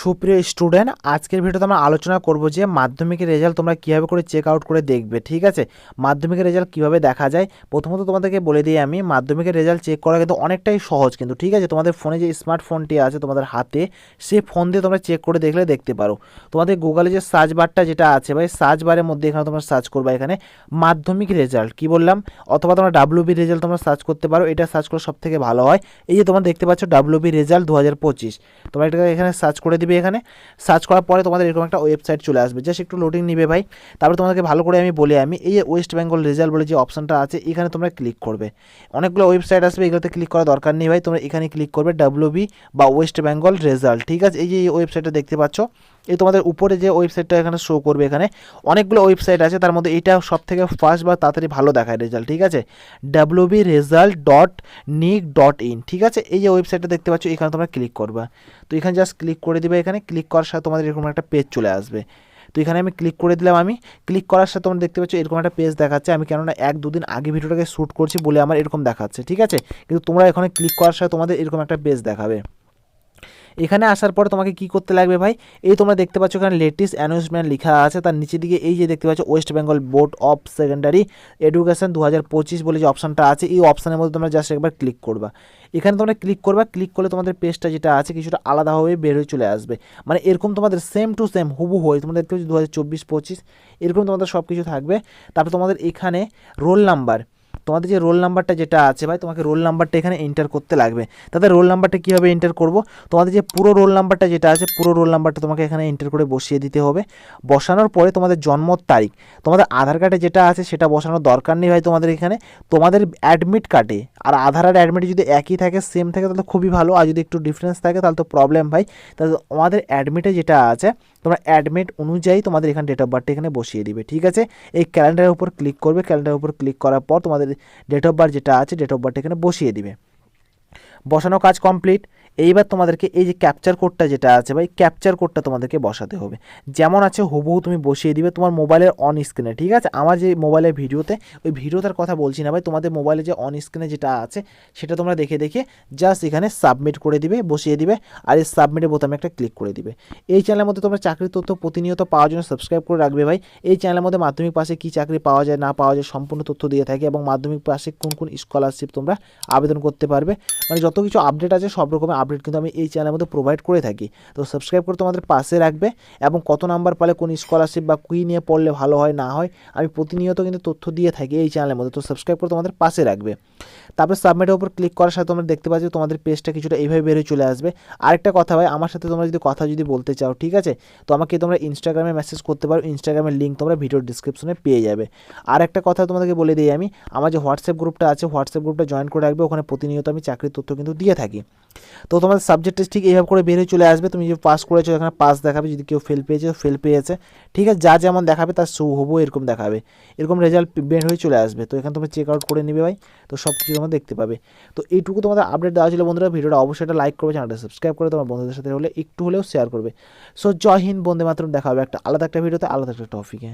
সুপ্রিয় স্টুডেন্ট, আজকের ভিডিওতে আমরা আলোচনা করব যে মাধ্যমিকের রেজাল্ট তোমরা কীভাবে করে চেক আউট করে দেখবে, ঠিক আছে? মাধ্যমিকের রেজাল্ট কীভাবে দেখা যায়? প্রথমত তোমাদেরকে বলে দিই আমি, মাধ্যমিকের রেজাল্ট চেক করা কিন্তু অনেকটাই সহজ কিন্তু, ঠিক আছে? তোমাদের ফোনে যে স্মার্টফোনটি আছে তোমাদের হাতে, সে ফোন দিয়ে তোমরা চেক করে দেখলে দেখতে পারো। তোমাদের গুগলে যে সার্চ বারটা যেটা আছে, ভাই সার্চ বারের মধ্যে এখানে তোমরা সার্চ করবে এখানে, মাধ্যমিক রেজাল্ট কি বললাম? অথবা তোমরা ডাব্লিউ বি রেজাল্ট তোমরা সার্চ করতে পারো, এটা সার্চ করলে সব থেকে ভালো হয়। এই যে তোমরা দেখতে পাচ্ছ ডাব্লিউ বি রেজাল্ট দু হাজার পঁচিশ, তোমরা এটা এখানে সার্চ করে দিবে। এখানে। সার্চ করার পরে তোমাদের এরকম একটা ওয়েবসাইট চলে আসবে। জাস্ট একটু লোডিং নিবে ভাই। তারপরে তোমাদেরকে ভালো করে আমি বলে আমি এই ওয়েস্ট বেঙ্গল রেজাল্ট বলে যে অপশনটা আছে, এখানে তোমরা ক্লিক করবে। অনেকগুলো ওয়েবসাইট আসবে, এগুলোতে ক্লিক করা দরকার নেই ভাই। তোমরা এখানে ক্লিক করবে ডাব্লিউবি বা ওয়েস্ট বেঙ্গল রেজাল্ট ঠিক আছে? এই যে এই ওয়েবসাইটটা দেখতে পাচ্ছ। এই তোমাদের উপরে যে ওয়েবসাইটটা এখানে শো করবে এখানে, অনেকগুলো ওয়েবসাইট আছে, তার মধ্যে এটা সব থেকে ফার্স্ট বা তাড়াতাড়ি ভালো দেখায় রেজাল্ট ঠিক আছে? W B result dot nic dot in ঠিক আছে? এই যে ওয়েবসাইটটা দেখতে পাচ্ছ, এখানে তোমরা ক্লিক করবা। তো এখানে জাস্ট ক্লিক করে দিবে, এখানে ক্লিক করার সাথে তোমাদের এরকম একটা পেজ চলে আসবে। তো এখানে আমি ক্লিক করে দিলাম আমি ক্লিক করার সাথে তোমরা দেখতে পাচ্ছ, এরকম একটা পেজ দেখাচ্ছে। আমি কেননা এক দুদিন আগে ভিডিওটাকে শ্যুট করছি বলে আমার এরকম দেখাচ্ছে, ঠিক আছে? কিন্তু তোমরা এখানে ক্লিক করার সাথে তোমাদের এরকম একটা পেজ দেখাবে। এখানে আসার পর তোমাকে কি করতে লাগবে ভাই? এই তোমরা দেখতে পাচ্ছ এখানে লেটেস্ট অ্যানাউন্সমেন্ট লেখা আছে। তার নিচের দিকে এই যে দেখতে পাচ্ছ West Bengal Board of Secondary Education দু হাজার পঁচিশ বলে যে অপশানটা আছে, এই অপশানের মধ্যে তোমরা জাস্ট একবার ক্লিক করবা। এখানে তোমরা ক্লিক করবা ক্লিক করলে তোমাদের পেজটা যেটা আছে কিছুটা আলাদাভাবে বের হয়ে চলে আসবে। মানে এরকম তোমাদের সেম টু সেম হুবু হয়ে তোমরা দেখতে পাচ্ছ দু হাজার এরকম তোমাদের সব কিছু থাকবে। তারপর তোমাদের এখানে রোল নাম্বার তোমাদের যে রোল নাম্বারটা যেটা আছে ভাই, তোমাকে রোল নাম্বারটা এখানে এন্টার করতে লাগবে। তাদের রোল নাম্বারটা কীভাবে এন্টার করব? তোমাদের যে পুরো রোল নাম্বারটা যেটা আছে, পুরো রোল নাম্বারটা তোমাকে এখানে এন্টার করে বসিয়ে দিতে হবে। বসানোর পরে তোমাদের জন্ম তারিখ, তোমাদের আধার কার্ডে যেটা আছে সেটা বসানোর দরকার নেই ভাই তোমাদের এখানে। তোমাদের অ্যাডমিট কার্ডে আর আধার আর অ্যাডমিট যদি একই থাকে সেম থাকে, তাহলে খুবই ভালো। আর যদি একটু ডিফারেন্স থাকে, তাহলে তো প্রবলেম ভাই। তাহলে আমাদের অ্যাডমিটে যেটা আছে তোমরা অ্যাডমিট অনুযায়ী তোমাদের এখানে ডেট অফ বার্থটা এখানে বসিয়ে দিবে, ঠিক আছে? এই ক্যালেন্ডারের উপর ক্লিক করবে ক্যালেন্ডারের উপর ক্লিক করার পর তোমাদের ডেট অফ বার্থ যেটা আছে ডেট অফ বার্থ এখানে বসিয়ে দিবে। বসানো কাজ কমপ্লিট এইবার তোমাদেরকে এই যে ক্যাপচার কোডটা যেটা আছে ভাই ক্যাপচার কোডটা তোমাদেরকে বসাতে হবে। যেমন আছে হুবহু তুমি বসিয়ে দিবে তোমার মোবাইলের অন স্ক্রিনে ঠিক আছে? আমার যে মোবাইলের ভিডিওতে, ওই ভিডিওটার কথা বলছি না ভাই, তোমাদের মোবাইলে যে অন স্ক্রিনে যেটা আছে, সেটা তোমরা দেখে দেখে জাস্ট এখানে সাবমিট করে দিবে, বসিয়ে দিবে, আর এই সাবমিটের বোতামে একটা ক্লিক করে দিবে। এই চ্যানেলের মধ্যে তোমরা চাকরির তথ্য প্রতিনিয়ত পাওয়ার জন্য সাবস্ক্রাইব করে রাখবে ভাই। এই চ্যানেলের মধ্যে মাধ্যমিক পাশে কী চাকরি পাওয়া যায়, না পাওয়া যায় সম্পূর্ণ তথ্য দিয়ে থাকে এবং মাধ্যমিক পাশে কোন কোন স্কলারশিপ তোমরা আবেদন করতে পারবে। মানে যত কিছু আপডেট আছে সব রকমের আপডেট কিন্তু আমি এই চ্যানেলের মধ্যে প্রোভাইড করে থাকি। তো সাবস্ক্রাইব করে তোমাদের পাশে রাখবে এবং কত নাম্বার পালে কোন স্কলারশিপ বা কুই নিয়ে পড়লে ভালো হয়, না হয়, আমি প্রতিনিয়ত কিন্তু তথ্য দিয়ে থাকি এই চ্যানেলের মধ্যে। তো সাবস্ক্রাইব করে তোমাদের পাশে রাখবে। তারপরে সাবমিটের উপর ক্লিক করার সাথে তোমরা দেখতে পাচ্ছ তোমাদের পেজটা কিছুটা এইভাবে বেরিয়ে চলে আসবে। আরেকটা কথা ভাই, আমার সাথে তোমরা যদি কথা যদি বলতে চাও, ঠিক আছে? তো আমাকে তোমরা ইনস্টাগ্রামে মেসেজ করতে পারো। ইনস্টাগ্রামের লিঙ্ক তোমরা ভিডিওর ডিসক্রিপশনে পেয়ে যাবে। আর একটা কথা তোমাদেরকে বলে দিই আমি, আমার যে হোয়াটসঅ্যাপ গ্রুপটা আছে হোয়াটসঅ্যাপ গ্রুপটা জয়েন করে রাখবে। ওখানে প্রতিনিয়ত আমি চাকরির তথ্য কিন্তু দিয়ে থাকি। তো তোমাদের সাবজেক্টে ঠিক এইভাবে করে বেরিয়ে চলে আসবে। তুমি যে পাস করেছ, এখানে পাস দেখাবে। যদি কেউ ফেল পেয়েছে ফেল পেয়েছে। ঠিক আছে, যা যেমন দেখাবে, তার শো হব এরকম দেখাবে। এরকম রেজাল্ট বের হয়ে চলে আসবে। তো এখানে তুমি চেক আউট করে নেবে ভাই। তো সব কিছু তোমরা দেখতে পাবে। তো এইটুকু তোমাদের আপডেট দেওয়া ছিল বন্ধুরা। ভিডিওটা অবশ্যই একটা লাইক করবে চ্যানেলটা সাবস্ক্রাইব করে তোমার বন্ধুদের সাথে হলে, একটু হলেও শেয়ার করবে। সো জয় হিন্দ বন্দে মাত্র দেখা হবে একটা আলাদা একটা ভিডিওতে আলাদা একটা টপিকে